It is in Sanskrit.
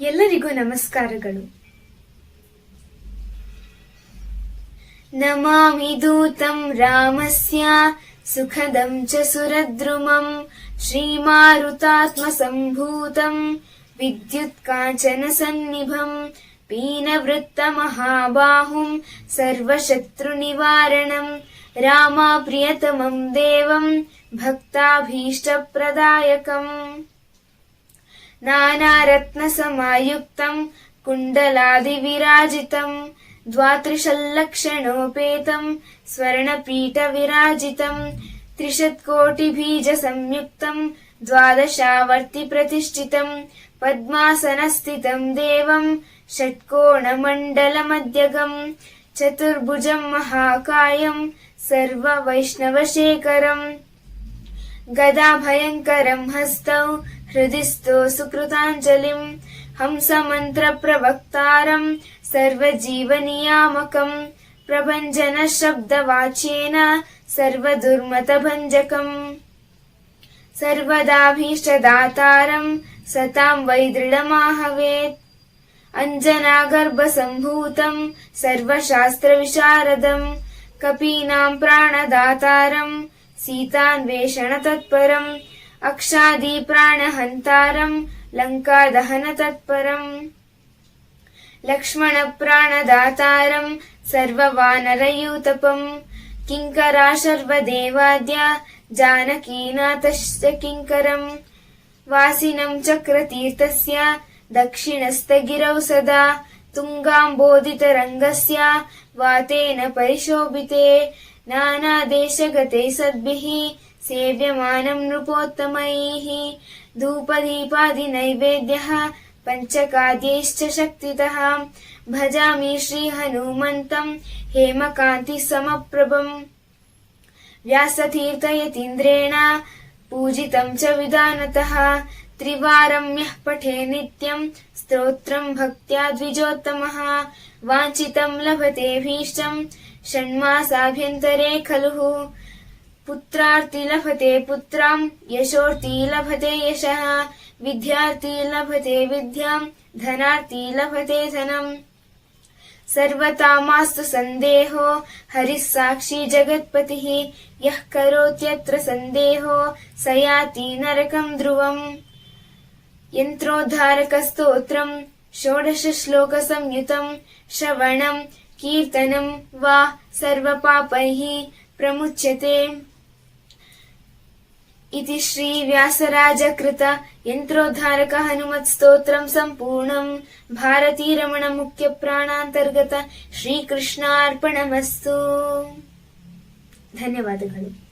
ಎಲ್ಲರಿಗೂ ನಮಸ್ಕಾರಗಳು ನಮಾಮಿ ದೂತಂ ರಾಮಸ್ಯ ಸುಖದಂ ಚ ಸುರದ್ರುಮಂ ಶ್ರೀಮಾರುತಾತ್ಮಸಂಭೂತಂ ವಿದ್ಯುತ್ ಕಾಂಚನ ಸನ್ನಿಭಂ ಪೀನವೃತ್ತಮಹಾಬಾಹುಂ ಸರ್ವಶತ್ರುನಿವಾರಣಂ ರಾಮ ಪ್ರಿಯತಮಂ ದೇವಂ नानारत्नसमायुक्तं कुण्डलादिविराजितं द्वात्रिशल्लक्षणोपेतं स्वर्णपीठविराजितं त्रिशत्कोटिबीजसंयुक्तं द्वादशावर्तिप्रतिष्ठितं पद्मासनस्थितं देवं षट्कोणमण्डलमध्यगम् चतुर्भुजं महाकायं सर्ववैष्णवशेखरम् गदाभयङ्करं हस्तौ हृदि स्तो सुकृताञ्जलिम् हंसमन्त्रप्रवक्तारम् सर्वजीवनियामकम् प्रभञ्जनशब्दवाच्येन सर्वदुर्मतभञ्जकम्। सर्वदाभीष्टदातारम् सताम् वै दृढमाहवेत्। अञ्जनागर्भसम्भूतम् सर्वशास्त्रविशारदम् कपीनाम् प्राणदातारम् सीतान्वेषणतत्परम् अक्षादिप्राणहन्तारम् लङ्कादहनतत्परम् लक्ष्मणप्राणदातारम् सर्ववानरयूतपम् किङ्करा शर्वदेवाद्य जानकीनाथश्च किङ्करम् वासिनम् चक्रतीर्थस्य दक्षिणस्थगिरौ सदा। तुङ्गाम्बोधितरङ्गस्य वातेन परिशोभिते। नानादेशगते सद्भिः सेव्यमानम् नृपोत्तमैः धूपदीपादिनैवेद्यः पञ्चकाद्यैश्च शक्तितः। भजामि श्रीहनुमन्तम् हेमकान्तिसमप्रभम् व्यासतीर्थयतीन्द्रेण पूजितम् च विधानतः त्रिवारं यः पठे नित्यम् स्तोत्रम् भक्त्या द्विजोत्तमः। वाञ्छितम् लभतेऽभीष्टम् षण्मासाभ्यन्तरे खलु पुत्रार्ति लभते पुत्राम् यशोर्ति लभते यशः विद्यार्थी लभते विद्याम् धनार्ति लभते धनम्। सर्वता मास्तु सन्देहो हरिः साक्षी जगत्पतिः यः करोत्यत्र सन्देहो स याति नरकम् ध्रुवम्। यन्त्रोद्धारकस्तोत्रम् षोडशश्लोकसंयुतम् श्रवणम् कीर्तनम् वा सर्वपापैः प्रमुच्यते इति श्रीव्यासराजकृत यन्त्रोद्धारक हनुमत्स्तोत्रम् सम्पूर्णम् भारतीरमणमुख्यप्राणान्तर्गत ಶ್ರೀಕೃಷ್ಣಾರ್ಪಣಮಸ್ತು ಧನ್ಯವಾದಗಳು